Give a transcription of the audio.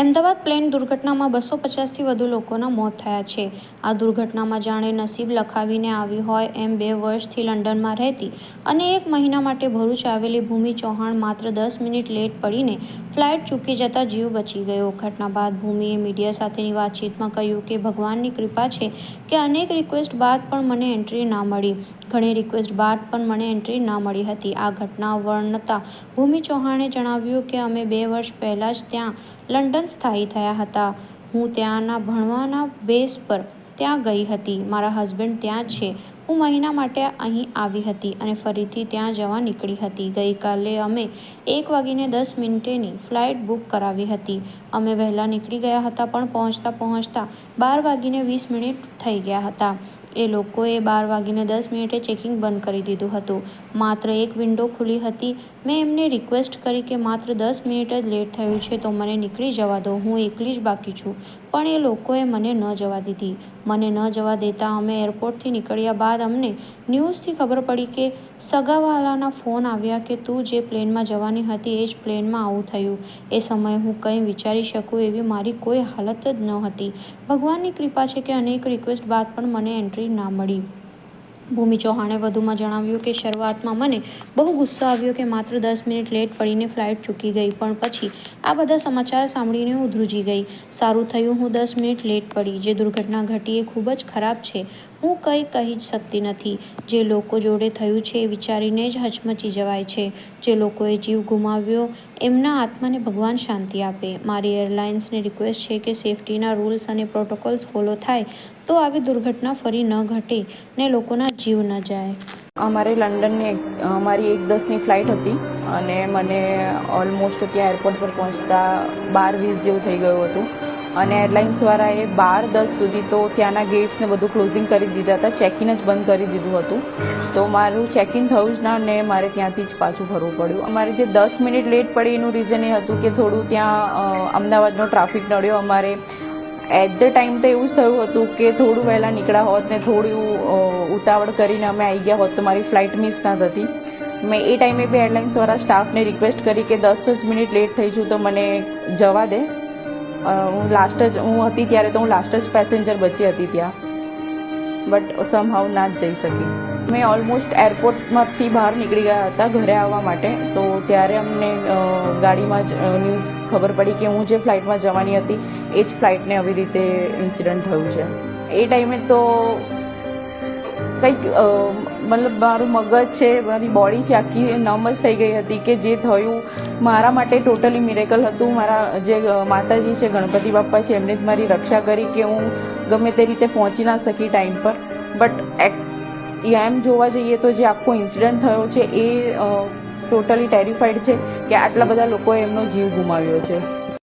Ahmedabad plane દુર્ઘટનામાં બસો પચાસથી વધુ લોકોના મોત થયા છે. આ દુર્ઘટનામાં જાણે નસીબ લખાવીને આવી હોય એમ બે વર્ષથી લંડનમાં રહેતી અને એક મહિના માટે ભરૂચ આવેલી ભૂમિ ચૌહાણ માત્ર દસ મિનિટ લેટ પડીને ફ્લાઇટ ચૂકી જતા જીવ બચી ગયો. ઘટના બાદ ભૂમિએ મીડિયા સાથેની વાતચીતમાં કહ્યું કે ભગવાનની કૃપા છે કે અનેક રિક્વેસ્ટ બાદ પણ મને એન્ટ્રી ના મળી. ઘણી રિક્વેસ્ટ બાદ પણ મને એન્ટ્રી ના મળી હતી. આ ઘટના વર્ણતા ભૂમિ ચૌહાણે જણાવ્યું કે અમે બે વર્ષ પહેલાં જ ત્યાં લંડન સ્થાયી થયા હતા. હું ત્યાંના ભણવાના બેઝ પર ત્યાં ગઈ હતી. મારા હસબન્ડ ત્યાં છે. હું મહિના માટે અહીં આવી હતી અને ફરીથી ત્યાં જવા નીકળી હતી. ગઈકાલે અમે એક વાગીને દસ મિનિટેની ફ્લાઇટ બુક કરાવી હતી. અમે વહેલા નીકળી ગયા હતા પણ પહોંચતા પહોંચતા બાર વાગીને વીસ મિનિટ થઈ ગયા હતા. એ લોકોએ બાર વાગીને દસ મિનિટે ચેકિંગ બંધ કરી દીધું હતું. માત્ર એક વિન્ડો ખુલી હતી. મેં એમને રિક્વેસ્ટ કરી કે માત્ર દસ મિનિટ જ લેટ થયું છે તો મને નીકળી જવા દો. હું એકલી જ બાકી છું. પણ એ લોકોએ મને ન જવા દીધી. મને ન જવા દેતા અમે એરપોર્ટથી નીકળ્યા બાદ અમને ન્યૂઝથી ખબર પડી કે સગાવાલાના ફોન આવ્યા કે તું જે પ્લેનમાં જવાની હતી એ જ પ્લેનમાં આવું થયું. એ સમયે હું કંઈ વિચારી શકું એવી મારી કોઈ હાલત જ ન હતી. ભગવાનની કૃપા છે કે અનેક રિક્વેસ્ટ બાદ પણ મને એન્ટ્રી ના મળી. ભૂમિ ચૌહાણે વધુમાં જણાવ્યું કે શરૂઆતમાં મને બહુ ગુસ્સો આવ્યો કે માત્ર દસ મિનિટ લેટ પડીને ફ્લાઇટ ચૂકી ગઈ, પણ પછી આ બધા સમાચાર સાંભળીને હું ધ્રુજી ગઈ. સારું થયું હું દસ મિનિટ લેટ પડી. જે દુર્ઘટના ઘટી એ ખૂબ જ ખરાબ છે. હું કંઈ કહી જ શકતી નથી. જે લોકો જોડે થયું છે એ વિચારીને જ હચમચી જવાય છે. જે લોકોએ જીવ ગુમાવ્યો એમના આત્માને ભગવાન શાંતિ આપે. મારી એરલાઇન્સને રિક્વેસ્ટ છે કે સેફટીના રૂલ્સ અને પ્રોટોકોલ્સ ફોલો થાય તો આવી દુર્ઘટના ફરી ન ઘટે ને લોકોના જીવ ન જાય. અમારે લંડનની અમારી એક દસની ફ્લાઇટ હતી અને મને ઓલમોસ્ટ ત્યાં એરપોર્ટ પર પહોંચતા બાર વીસ જેવું થઈ ગયું હતું. અને એરલાઇન્સવાળાએ બાર, દસ સુધી તો ત્યાંના ગેટ્સને બધું ક્લોઝિંગ કરી દીધા હતા ચેકિન જ બંધ કરી દીધું હતું. તો મારું ચેકિન થયું જ ના ને મારે ત્યાંથી જ પાછું ફરવું પડ્યું. અમારે જે દસ મિનિટ લેટ પડી એનું રીઝન એ હતું કે થોડું ત્યાં અમદાવાદનો ટ્રાફિક નડ્યો. અમારે એટ ધ ટાઈમ તો એવું જ થયું હતું કે થોડું વહેલા નીકળ્યા હોત ને થોડું ઉતાવળ કરીને અમે આવી ગયા હોત તો મારી ફ્લાઇટ મિસ ના થતી. મેં એ ટાઈમે બી એરલાઇન્સવાળા સ્ટાફને રિક્વેસ્ટ કરી કે દસ જ મિનિટ લેટ થઈ છું તો મને જવા દે. હું લાસ્ટ જ, હું હતી ત્યારે તો હું લાસ્ટ જ પેસેન્જર બચી હતી ત્યાં. બટ સમહાવ ના જ જઈ શકી. મેં ઓલમોસ્ટ એરપોર્ટમાંથી બહાર નીકળી ગયા હતા ઘરે આવવા માટે. તો ત્યારે અમને ગાડીમાં જ ન્યૂઝ ખબર પડી કે હું જે ફ્લાઇટમાં જવાની હતી, એ જ ફ્લાઇટને આવી રીતે ઇન્સિડન્ટ થયું છે. એ ટાઈમે તો કંઈક મતલબ મારું મગજ છે, મારી બોડી છે, આખી નમ જ થઈ ગઈ હતી કે જે થયું. મારા માટે ટોટલી મિરેકલ હતું. મારા જે માતાજી છે, ગણપતિ બાપ્પા છે, એમને જ મારી રક્ષા કરી કે હું ગમે તે રીતે પહોંચી ના શકી ટાઈમ પર. બટ એમ જોવા જઈએ તો જે આખો ઇન્સિડન્ટ થયો છે, એ ટોટલી ટેરિફાઈડ છે કે આટલા બધા લોકોએ એમનો જીવ ગુમાવ્યો છે.